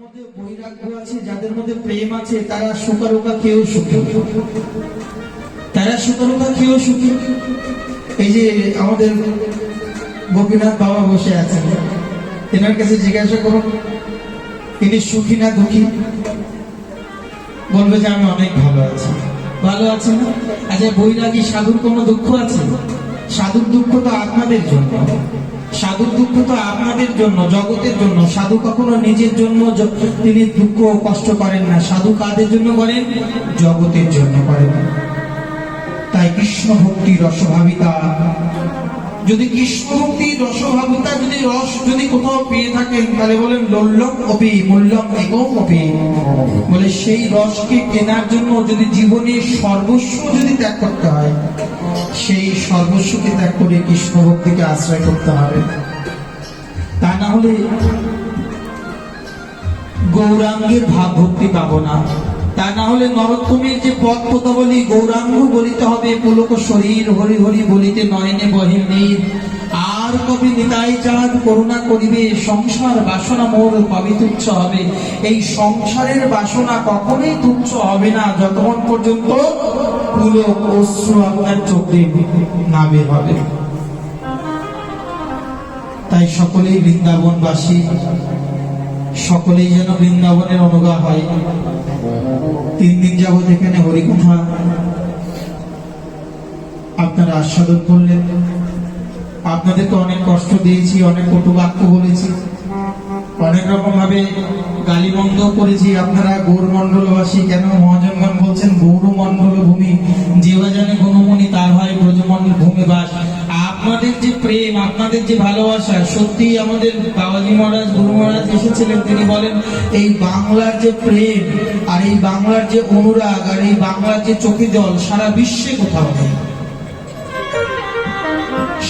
মধ্যে বৈরাগ্য আছে, যাদের মধ্যে প্রেম আছে, তারা সুকারুকা কেউ সুখী। তারা সুকারুকা কেউ সুখী। এই যে আমাদের গোপীনাথ বাবা বসে আছেন কাছে জিজ্ঞাসা করুন, তিনি সুখী না দুঃখী? বলবে যে আমি অনেক ভালো আছি। ভালো আছে না? আচ্ছা বৈরাগী সাধুর কোনো দুঃখ আছে? সাধুর দুঃখ তো আপনাদের জন্য। সাধুর দুঃখ তো আপনাদের জন্য, জগতের জন্য। সাধু কখনো নিজের জন্য তিনি দুঃখ কষ্ট করেন না। সাধু কাদের জন্য করেন? জগতের জন্য করেন। তাই কৃষ্ণ ভক্তির রসভাবিতা যদি কৃষ্ণ ভক্তি রসভাবিতা, যদি রস যদি কোথাও পেয়ে থাকেন তাহলে বলেন লোল্লম অপি মূল্যম এগম অপি। বলে সেই রসকে কেনার জন্য যদি জীবনে সর্বস্ব যদি ত্যাগ করতে হয়, সেই সর্বস্বকে ত্যাগ করে কৃষ্ণ ভক্তিকে আশ্রয় করতে হবে। তা না হলে গৌরাঙ্গের ভাব ভক্তি পাবো না। তা না হলে নরোত্তমের যে পদ পদাবলী গৌরাঙ্গ বলিতে হবে, পুলক শরীর হরি হরি বলিতে নয়নে বহির নীর আর কবি নিতাই চাঁদ করুণা করিবে, সংসার বাসনা মোর কবি তুচ্ছ হবে। এই সংসারের বাসনা কখনোই তুচ্ছ হবে না, যতক্ষণ পর্যন্ত পুলক অশ্রু আপনার চোখ না বের হবে। তাই সকলেই বৃন্দাবনবাসী, সকলেই যেন বৃন্দাবনের অনুগা হয়। তিন দিন যাবৎ এখানে হরিকথা আপনারা আস্বাদন করলেন। আপনাদেরকে অনেক কষ্ট দিয়েছি, অনেক কটু বাক্য বলেছি। অনেক রকম ভাবে গালিমন্দ করেছি। আপনারা গৌরমন্ডলবাসী কেন মহাজনগণ বলছেন গৌরমন্ডল ভূমি যেবা জানে গুণমণি তার হয় ব্রজমন্ডল ভূমি বাস। যে প্রেম, আপনাদের যে ভালোবাসা সত্যি আমাদের বাবাজি মহারাজ, গুরু মহারাজ এসেছিলেন। তিনি বলেন, এই বাংলার যে প্রেম আর এই বাংলার যে অনুরাগ আর এই বাংলার যে চোখে জল, সারা বিশ্বে কোথাও নেই।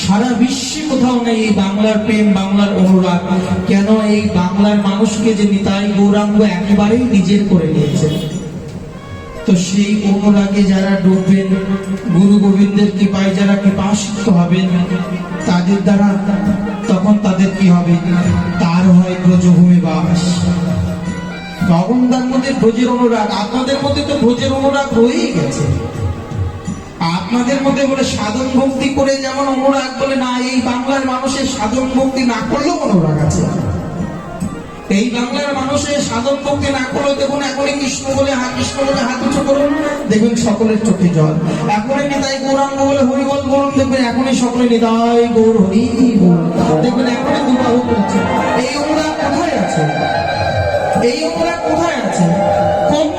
সারা বিশ্বে কোথাও নেই এই বাংলার প্রেম, বাংলার অনুরাগ। কেন এই বাংলার মানুষকে যে নিতাই গৌরাঙ্গ একেবারেই নিজের করে নিয়েছেন? তো সেই অনুরাগে যারা ডুববেন, গুরু গোবিন্দের কৃপায় যারা কৃপাসিক্ত হবেন, তাদের দ্বারা তখন তাদের কি হবে? তার হয় ব্রজভূমি বাস মধ্যে অনুরাগ, আপনাদের মধ্যে তো ব্রজের অনুরাগ হয়েই গেছে। আপনাদের মধ্যে বলে সাধন ভক্তি করে যেমন অনুরাগ বলে না, এই বাংলার মানুষের সাধন ভক্তি না করলেও অনুরাগ আছে। এই বাংলার মানুষের সাধন পক্ষে না করলে দেখুন এখনই কৃষ্ণ বলে, হা কৃষ্ণ বলে হাত উঁচু করুন দেখবেন সকলের চোখে জল। এখনই নিতাই গৌরাঙ্গ বলে হরি বল বলুন, দেখবেন এখনই সকলে নিতাই গৌর হরি দেখবেন এখনই দুবাহ করছে। এই অনুরাগ কোথায় আছে? এই অনুরাগ কোথায় আছে?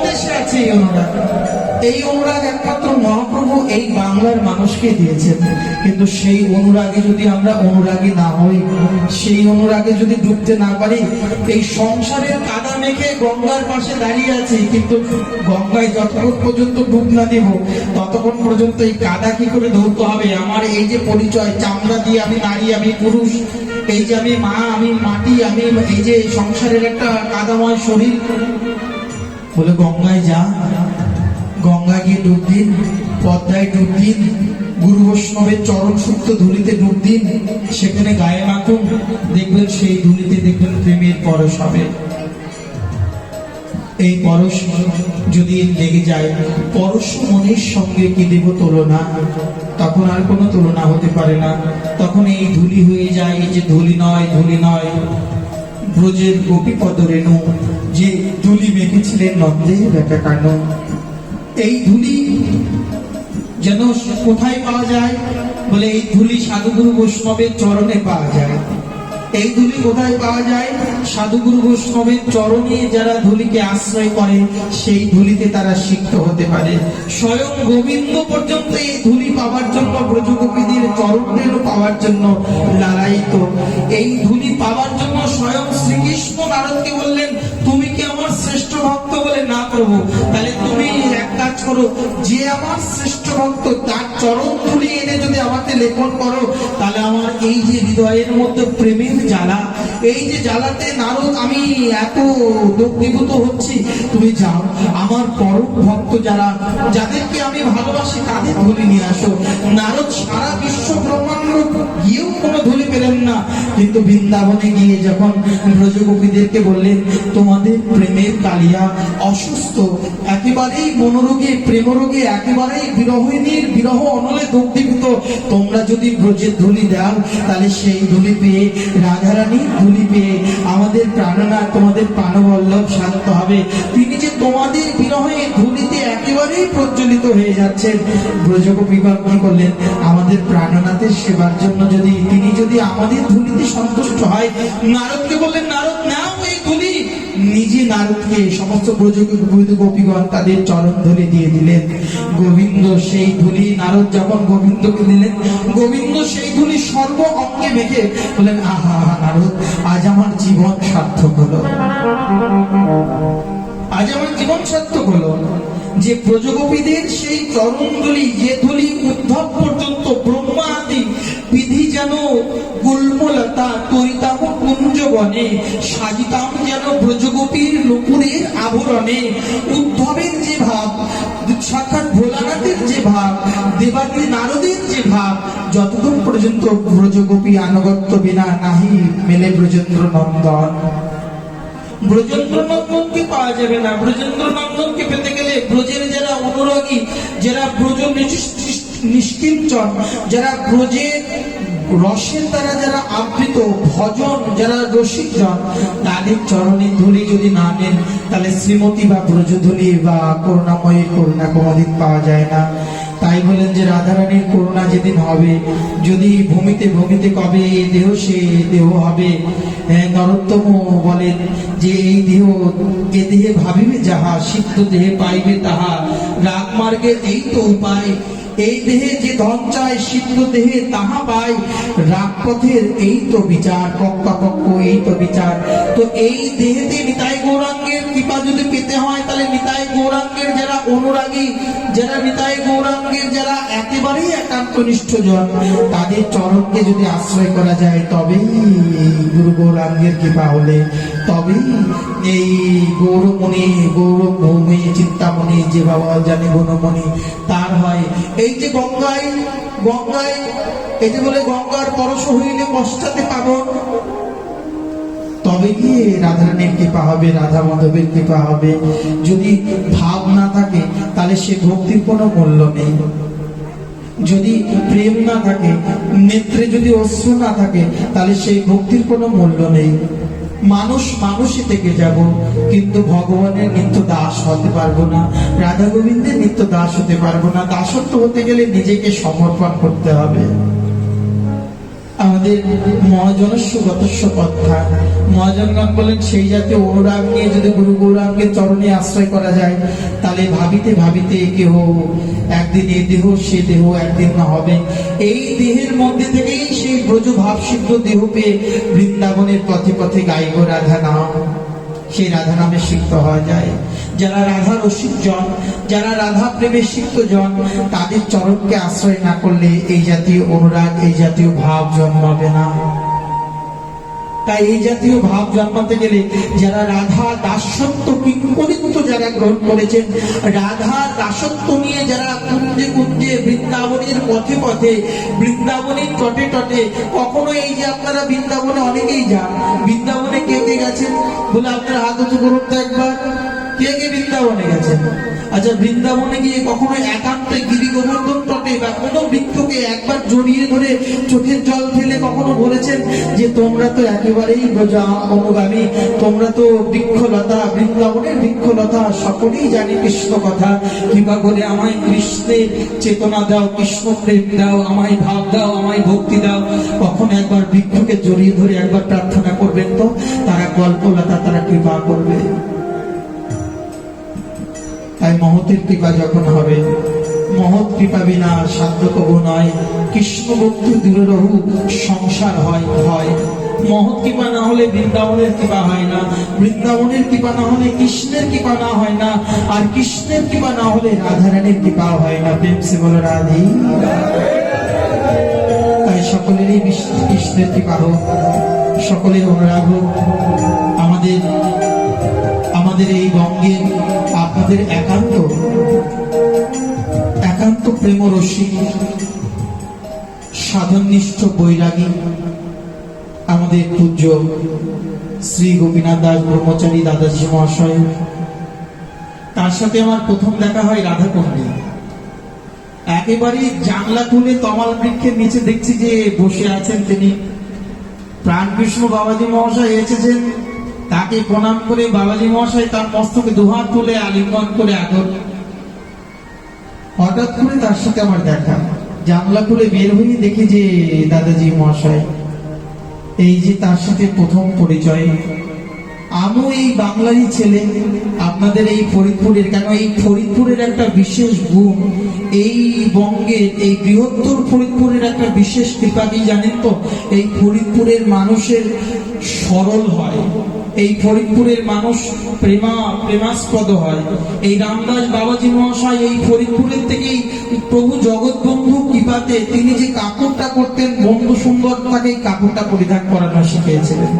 দেশে আছে এই অনুরাগ এই অনুরাগ একমাত্র মহাপ্রভু এই বাংলার মানুষকে দিয়েছেন। কিন্তু সেই অনুরাগে যদি আমরা অনুরাগী না হই, সেই অনুরাগে যদি ডুবতে না পারি, এই সংসারের কাদা মেখে গঙ্গার পাশে দাঁড়িয়ে আছি। কিন্তু গঙ্গায় যতক্ষণ পর্যন্ত ডুব না দেব, ততক্ষণ পর্যন্ত এই কাদা কি করে ধরতে হবে? আমার এই যে পরিচয়, চামড়া দিয়ে আমি নারী, আমি পুরুষ, এই যে আমি মা, আমি মাটি, আমি এই যে সংসারের একটা কাদাময় শরীর বলে, গঙ্গায় যা। গঙ্গা গিয়ে ডুব দিন, পদ্মায় ডুব দিন, গুরু বৈষ্ণবের চরণ সুপ্ত ধুলিতে ডুব দিন, সেখানে গায়ে মাখুন, দেখবেন সেই ধুলিতে দেখবেন প্রেমের পরশ হবে। এই পরশ যদি লেগে যায়, পরশ মনের সঙ্গে কি দেব তুলনা? তখন আর কোনো তুলনা হতে পারে না। তখন এই ধুলি হয়ে যায়, এই যে ধুলি নয় ধুলি নয়। ব্রজের গোপীপদ রেণু যে ধুলি মেখেছিলেন নন্দে ব্যাটা কান। এই ধুলি যেন কোথায় পাওয়া যায় বলে এই ধুলি সাধুগুরু বৈষ্ণবের চরণে পাওয়া যায়। এই ধুলি কোথায় পাওয়া যায়? সাধুগুরু বৈষ্ণবের চরণে যারা ধুলিকে আশ্রয় করে, সেই ধুলিতে তারা সিক্ত হতে পারে। স্বয়ং গোবিন্দ পর্যন্ত এই ধুলি পাওয়ার জন্য, ব্রজগোপীদের চরণেরও পাওয়ার জন্য লড়াইত। এই ধুলি পাওয়ার জন্য স্বয়ং শ্রীকৃষ্ণ নারদকে বললেন, তুমি কি আমার শ্রেষ্ঠ ভক্ত বলে না প্রভু তাহলে তুমি এক কাজ করো, যে আমার শ্রেষ্ঠ ভক্ত তার চরণ ধুলি এনে যদি আমাকে লেপন করো, তাহলে আমার এই যে হৃদয়ের মধ্যে প্রেমের জ্বালা। এই যে জ্বালাতে নারদ, আমি এত দগ্ধীভূত হচ্ছি। তুমি যাও, আমার পরম ভক্ত যারা, যাদেরকে আমি ভালোবাসি, তাদের ধুলি নিয়ে আসো। নারদ, সারা বিশ্ব ব্রহ্মাণ্ড গিয়েও কোনো ধুলি পেলেন না। কিন্তু বৃন্দাবনে গিয়ে যখন ব্রজগোপীদেরকে বললেন, তোমাদের প্রেমের কালিয়া অসুস্থ, একেবারেই মনোরোগে, প্রেমরোগে, একেবারেই বিরহিনীর বিরহ অনলে দগ্ধীভূত, তোমরা যদি ব্রজের ধুলি দাও, তাহলে সেই ধুলি পেয়ে, রাধারানী ধুলি পেয়ে আমাদের প্রাণনা তোমাদের প্রাণবল্লভ শান্ত হবে। তিনি যে তোমাদের বিরহে ধুলিতে একেবারেই প্রজ্বলিত হয়ে যাচ্ছেন ব্রজগোপীবাব কি করলেন? আমাদের প্রাণনাথের সেবার জন্য যদি, তিনি যদি আমাদের ধুলিতে সন্তুষ্ট হয়, নারদকে বললেন, নারদ, নাও এই ধুলি। নিজে নারদকে সমস্ত ব্রজগোপী গোপীগণ তাদের চরণ ধুলি দিয়ে দিলেন। গোবিন্দ সেই ধুলি নারদ যখন গোবিন্দকে দিলেন গোবিন্দ সেই ধুলি সর্ব অঙ্গে মেখে বলেন আহা আহা, নারদ আজ আমার জীবন সার্থক হলো। আজ আমার জীবন সার্থক হলো। যে ব্রজগোপীদের সেই চরণগুলি যে ধুলি উদ্ধব পর্যন্ত ব্রহ্মা কুঞ্জবনে সাজিতাম যেন ব্রজগোপীর নুপুরের আভরণে উদ্ধবের যে ভাব, সাক্ষাৎ ভোলানাথের যে ভাব দেবাদি নারদের যে ভাব, যতদূর পর্যন্ত ব্রজগোপী আনুগত্য বিনা নাহি মেলে ব্রজেন্দ্র নন্দন ব্রজেন্দ্র নন্দনকে পাওয়া যাবে না। ব্রজেন্দ্র নন্দনকে পেতে গেলে ব্রজের যারা অনুরাগী, যারা ব্রজ নিষ্কিঞ্চন, যারা ব্রজের রসের দ্বারা যারা আবৃত, ভজন যারা রসিক রসিকজন তাদের চরণে ধুলি যদি না নেন তাহলে শ্রীমতী বা ব্রজধুলি বা করুণাময়ী করুণা কোনোদিন পাওয়া যায় না। তাই বলেন যে রাধারানীর করুণা যেদিন হবে, যদি ভূমিতে ভূমিতে কবে দেহ সে দেহ হবে নরোত্তম বলেন যে এই দেহ এ দেহে ভাবিবে যাহা, সিদ্ধ দেহে পাইবে তাহা। রাগ মার্গের এই তো উপায় এই দেহে যে ধন চায় সিদ্ধ দেহে তাহা পায়। রাগ পথের এই তো বিচার পক্ষ এই তো বিচার। তো এই দেহেতে নিতাই গৌরাঙ্গের কৃপা যদি পেতে হয়, তাহলে নিতাই গৌরাঙ্গের যারা অনুরাগী, যারা নিতাই গৌরাঙ্গের যারা একেবারেই একান্ত নিষ্ঠজন তাদের চরণকে যদি আশ্রয় করা যায়, তবেই গুরু গৌরাঙ্গের কৃপা হলে তবেই এই গৌরমণি, গৌরভূমি চিন্তামণি যে বাবা জানে গুণমণি তার হয়। এই যে গঙ্গায় গঙ্গায়, এই যে বলে গঙ্গার পরশ হইলে পশ্চাতে পাবন তবে গিয়ে রাধারানীর কৃপা হবে রাধা মাধবের কৃপা হবে। যদি ভাব না থাকে, তাহলে সে ভক্তির কোনো মূল্য নেই। যদি প্রেম না থাকে, নেত্রে যদি অশ্রু না থাকে, তাহলে সেই ভক্তির কোনো মূল্য নেই। মানুষ মানুষই থেকে যাব, কিন্তু ভগবানের নিত্য দাস হতে পারব না, রাধা গোবিন্দের নিত্য দাস হতে পারব না। দাসত্ব হতে গেলে নিজেকে সমর্পণ করতে হবে। আমাদের মহাজনস্য গতস্য কথা মহাজনগণ বলেন, সেই জাতীয় অনুরাগ নিয়ে যদি গুরু গৌরাঙ্গের চরণে আশ্রয় করা যায়, তাহলে ভাবিতে ভাবিতে কেহ, একদিন এ দেহ, সে দেহ একদিন না হবে। এই দেহের মধ্যে থেকেই সেই ব্রজ ভাবসিদ্ধ দেহ পেয়ে বৃন্দাবনের পথে পথে গাইব রাধা নাম সেই রাধা নামে সিক্ত হওয়া যায়। যারা রাধা রসিক জন যারা রাধা প্রেমে সিক্ত জন তাদের চরণকে আশ্রয় না করলে এই জাতীয় অনুরাগ, এই জাতীয় ভাব জন্মাবে না। তাই এই জাতীয় ভাব জন্মাতে গেলে যারা রাধা দাসত্ব কিংকরিত্ব যারা গ্রহণ করেছেন, রাধা দাসত্ব নিয়ে যারা কুঞ্জে কুঞ্জে বৃন্দাবনের পথে পথে, বৃন্দাবনের তটে তটে, কখনো এই যে আপনারা বৃন্দাবনে অনেকেই যান, বৃন্দাবনে কে কে গেছেন? বলে আপনারা হাত উঁচু করুন তো একবার, কে কে বৃন্দাবনে গেছেন? আচ্ছা বৃন্দাবনে গিয়ে কখনো একান্তে গিরি গোবর্ধন তটে বা কোনো বৃক্ষকে একবার জড়িয়ে ধরে চোখের জল ফেলে কখনো বলেছেন যে তোমরা তো একেবারেই ব্রজা অনুগামী, তোমরা তো বৃক্ষলতা, বৃন্দাবনের বৃক্ষলতা, সকলেই জানি কৃষ্ণ কথা। কিংবা করে আমায় কৃষ্ণের চেতনা দাও, কৃষ্ণ প্রেম দাও, আমায় ভাব দাও, আমায় ভক্তি দাও। কখন একবার বৃক্ষকে জড়িয়ে ধরে একবার প্রার্থনা করবেন তো? তারা কল্পলতা, তারা কৃপা করবে। তাই মহতের কৃপা যখন হবে মহৎ কৃপা বিনা সাধ্য কবু নয়। কৃষ্ণ ভক্তি দূরে রহু সংসার হয় হয়। মহৎ কৃপা না হলে বৃন্দাবনের কৃপা হয় না। বৃন্দাবনের কৃপা না হলে কৃষ্ণের কৃপা না হয় না। আর কৃষ্ণের কৃপা না হলে রাধারানীর কৃপা হয় না। প্রেম সে বলে, রাধি। তাই সকলেরই কৃষ্ণের কৃপা হোক। সকলের অনুরাগ হোক। আমাদের আমাদের এই বঙ্গে আপনাদের একান্ত একান্ত প্রেমরসিক, সাধননিষ্ঠ বৈরাগী, আমাদের পূজ্য শ্রী গোপীনাথ দাস ব্রহ্মচারী দাদাজি মহাশয়। তার সাথে আমার প্রথম দেখা হয় রাধাকুণ্ডে। একেবারে জানলা খুলে তমাল বৃক্ষের নিচে দেখছি যে বসে আছেন তিনি। প্রাণকৃষ্ণ বাবাজি মহাশয় এসেছেন। তাকে প্রণাম করে বাবাজি মহাশয় তার মস্তকে দুহাত তুলে আলিঙ্গন করে আগর হঠাৎ করে তার সাথে আমার দেখা। জানলা খুলে বের হয়ে দেখি যে দাদাজি মহাশয়, এই যে তার সাথে প্রথম পরিচয়। আমিও এই বাংলারই ছেলে, আপনাদের এই ফরিদপুরের, কেন এই ফরিদপুরের একটা বিশেষ গুণ, এই বঙ্গের এই বৃহত্তর ফরিদপুরের একটা বিশেষ কৃপা কি জানেন তো? এই ফরিদপুরের মানুষের সরল হয়। এই ফরিদপুরের মানুষ প্রেমা, প্রেমাস্পদ হয়। এই রামদাস বাবাজি মহাশয় এই ফরিদপুরের থেকেই প্রভু জগৎবন্ধু কৃপাতে তিনি যে কাপড়টা করতেন, বন্ধু সুন্দর, তাকে কাপড়টা পরিধান করানো শিখিয়েছিলেন।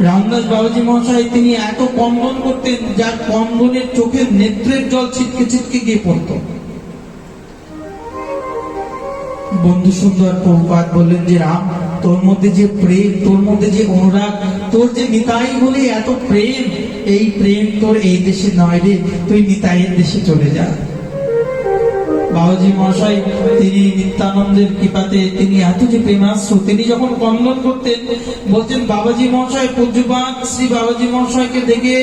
রামদাস বাবাজি মহাশয় তিনি এত কন্দন করতেন, যার কন্দনের চোখের নেত্রের জল ছিটকে ছিটকে গিয়ে পড়ত। বন্ধু সুন্দর প্রভুপাত বললেন যে, রাম তোর মধ্যে যে প্রেম, তোর মধ্যে যে অনুরাগ, তোর যে নিতাই বলে এত প্রেম, এই প্রেম তোর এই দেশে নয় রে, তুই নিতাইয়ের দেশে চলে যা। বাবাজি মহাশয়, তিনি নিত্যানন্দের কৃপাতে তিনি এত যে প্রেমাস্ত্র তিনি যখন কন্দন করতেন, বলতেন, বাবাজি মহাশয় পূজ্যপাত শ্রী বাবাজি মহাশয়কে দেখে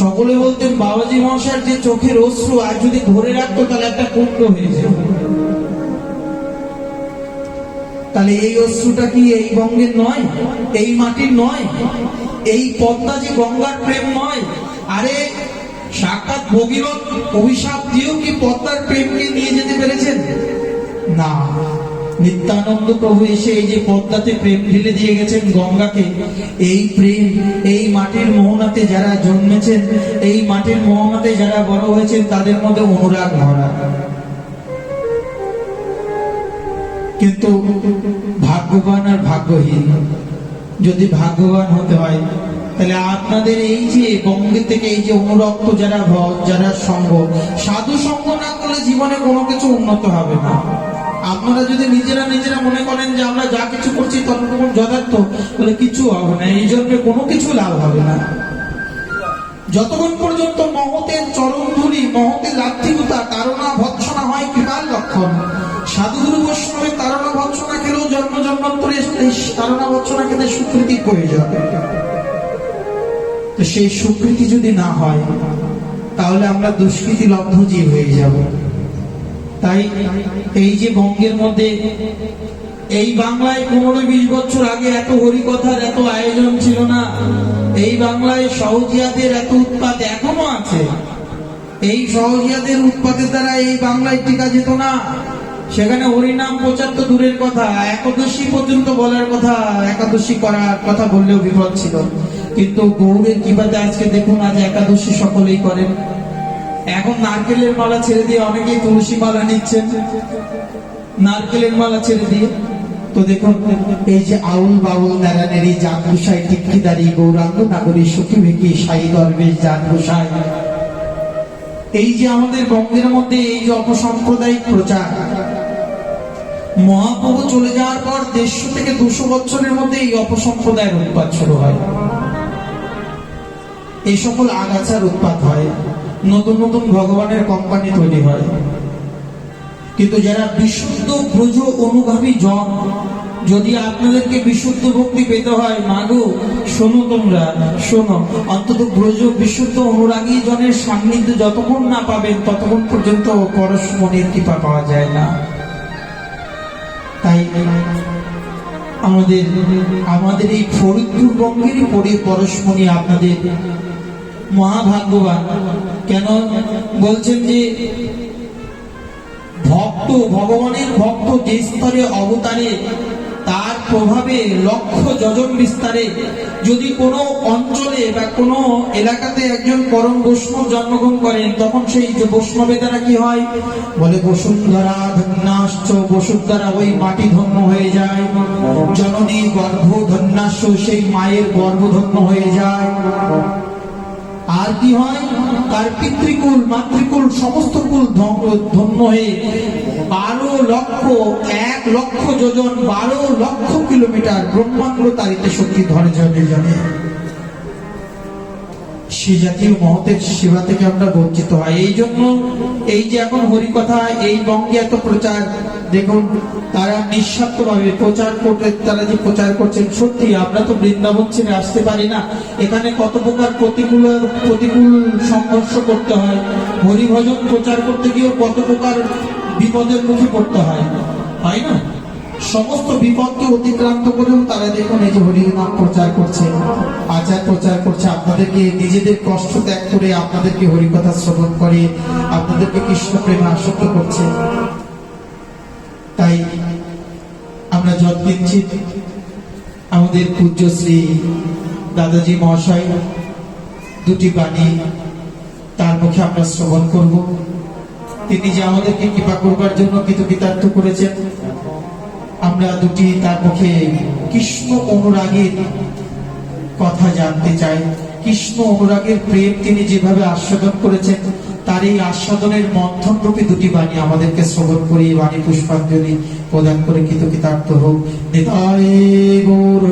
সকলে বলতেন, বাবাজি মহাশয়ের যে চোখের অশ্রু, আর যদি ধরে রাখতো, তাহলে একটা কুণ্ড হয়ে যেত। তাহলে এই অশ্রুটা কি এই বঙ্গের নয়? এই মাটির নয়? এই পদ্মা যে গঙ্গার প্রেম নয়? আরে, সাক্ষাৎ ভগীরথ অভিশাপ দিয়েও কি পদ্মার প্রেমকে নিয়ে যেতে পেরেছেন? না। নিত্যানন্দ প্রভু এসে এই যে পদ্মাতে প্রেম ঢেলে দিয়ে গেছেন গঙ্গাকে, এই প্রেম, এই মাটির মোহনাতে যারা জন্মেছেন, এই মাটির মোহনাতে যারা বড় হয়েছেন, তাদের মধ্যে অনুরাগ ভরা কিন্তু ভাগ্যবান আর ভাগ্যহীন। যদি ভাগ্যবান হতে হয়, তাহলে আপনাদের এই যে বঙ্গে থেকে এই যে অনুরক্ত যারা ভজ যারা সঙ্গ, সাধু সঙ্গ না করলে জীবনে কোনো কিছু উন্নত হবে না। আপনারা যদি নিজেরা নিজেরা মনে করেন যে আমরা যা কিছু করছি ততটুকু যথার্থ, তাহলে কিছু হবে না, এই জন্য কোনো কিছু লাভ হবে না। যতক্ষণ পর্যন্ত মহতের চরম ধুলি মহতের লাত্তিকতা তারণা, ভৎসনা হয় কৃপার লক্ষণ সাধুগুরু বৈষ্ণবের তারণা ভৎসনা খেলেও জন্ম জন্মান্তরে তারণা ভৎসনা খেতে স্বীকৃতি প্রয়োজন তো সেই স্বীকৃতি যদি না হয়, তাহলে আমরা দুষ্কৃতি লব্ধ জীব হয়ে যাব। তাই এই যে বঙ্গের মধ্যে এই বাংলায় পনেরো বিশ বছর আগে এত হরিকথার এত আয়োজন ছিল না, এই বাংলায় সহজিয়াদের এত উৎপাদ এখনও আছে, এই সহজিয়াদের উৎপাদের দ্বারা এই বাংলায় টিকা যেত না। সেখানে হরিনাম প্রচার তো দূরের কথা, একাদশী পর্যন্ত বলার কথা, একাদশী করার কথা বললেও বিপদ ছিল। কিন্তু গৌরের কিবাতে আজকে দেখুন, আজ একাদশী সকলেই করেন। এখন নারকেলের মালা ছেড়ে দিয়ে অনেকেই তুলসী মালা নিচ্ছেন। নারকেলের মালা ছেড়ে দিয়ে। তো দেখুন, এই যে আউল বাউল নারায়ণের এই জাত গোসাই টিকিদারি গৌরাঙ্গ নাগরী সখী ভেকি সাই দরবেশ জাত গোসাই এই যে আমাদের বঙ্গের মধ্যে এই যে অপসাম্প্রদায়িক প্রচার মহাপ্রভু চলে যাওয়ার পর দেড়শো থেকে দুশো বছরের মধ্যে এই অপসম্প্রদায়ের উৎপাদ শুরু হয়। এই সকল আগাছার উৎপাদ হয়, নতুন নতুন ভগবানের কোম্পানি তৈরি হয়। কিন্তু যারা বিশুদ্ধ ব্রজ অনুগামী জন, যদি আপনাদেরকে বিশুদ্ধ ভক্তি পেতে হয়, মাগো, শোনো তোমরা, শোনো। অন্তত ব্রজ বিশুদ্ধ অনুরাগী জনের সান্নিধ্য যতক্ষণ না পাবেন, ততক্ষণ পর্যন্ত পরশমণির কৃপা পাওয়া যায় না। তাই আমাদের আমাদের এই ফরিদপুর বঙ্গেরই পরে পরশমণি আপনাদের মহাভাগ্যবান। কেন বলছেন যে ভক্ত, ভগবানের ভক্ত যে স্তরে অবতারে তার প্রভাবে লক্ষ যজন বিস্তারে যদি কোনো অঞ্চলে বা কোনো এলাকাতে একজন পরম বৈষ্ণব জন্মগ্রহণ করেন, তখন সেই যে বৈষ্ণবে দ্বারা কি হয়? বলে, বসুন্ধরা ধন্যাশ্চ, বসুন্ধরা ওই মাটি ধন্য হয়ে যায়। জননী গর্ভ ধন্যাশ্চ সেই মায়ের গর্ভ ধন্য হয়ে যায়। আর কি হয়? তার পিতৃকুল, মাতৃকুল, সমস্ত কুল ধন্য- হয়ে বারো লক্ষ এক লক্ষ যোজন বারো লক্ষ কিলোমিটার ব্রহ্মাণ্ড তারিতে শক্তি ধরে যাবে জানে সে জাতীয় মহতের সেবা থেকে আমরা বঞ্চিত হয়। এই জন্য এই যে এখন হরিকথা, এই বঙ্গে এত প্রচার, দেখুন, তারা নিঃস্বার্থভাবে প্রচার করতে, তারা যে প্রচার করছেন, সত্যি আমরা তো বৃন্দাবন ছেড়ে আসতে পারি না। এখানে কত প্রকার প্রতিকূল প্রতিকূল সংঘর্ষ করতে হয়। হরিভজন প্রচার করতে গিয়েও কত প্রকার বিপদের মুখে পড়তে হয়। হয় না? সমস্ত বিপদকে অতিক্রান্ত করেও তারা দেখুন এই যে হরিনাম প্রচার করছে, আচার প্রচার করছে। আপনাদেরকে নিজেদের কষ্ট ত্যাগ করে আপনাদেরকে হরিকথা শ্রবণ করে, আপনাদেরকে কৃষ্ণ প্রেমে আসক্ত করছে। তাই আমরা যৎকিঞ্চিত আমাদের পূজ্য শ্রী দাদাজি মহাশয় দুটি বাণী তার মুখে আমরা শ্রবণ করব। তিনি যে আমাদেরকে কৃপা করবার জন্য কৃতকৃতার্থ করেছেন আমরা দুটি তার মুখে কৃষ্ণ অনুরাগের কথা জানতে চাই। কৃষ্ণ অনুরাগের প্রেম তিনি যেভাবে আস্বাদন করেছেন, তার এই আস্বাদনের মন্থন রূপে দুটি বাণী আমাদেরকে শ্রবণ করি বাণী পুষ্পাঞ্জলি প্রদান করে কৃতকৃতার্থ হোক। হরি গৌর।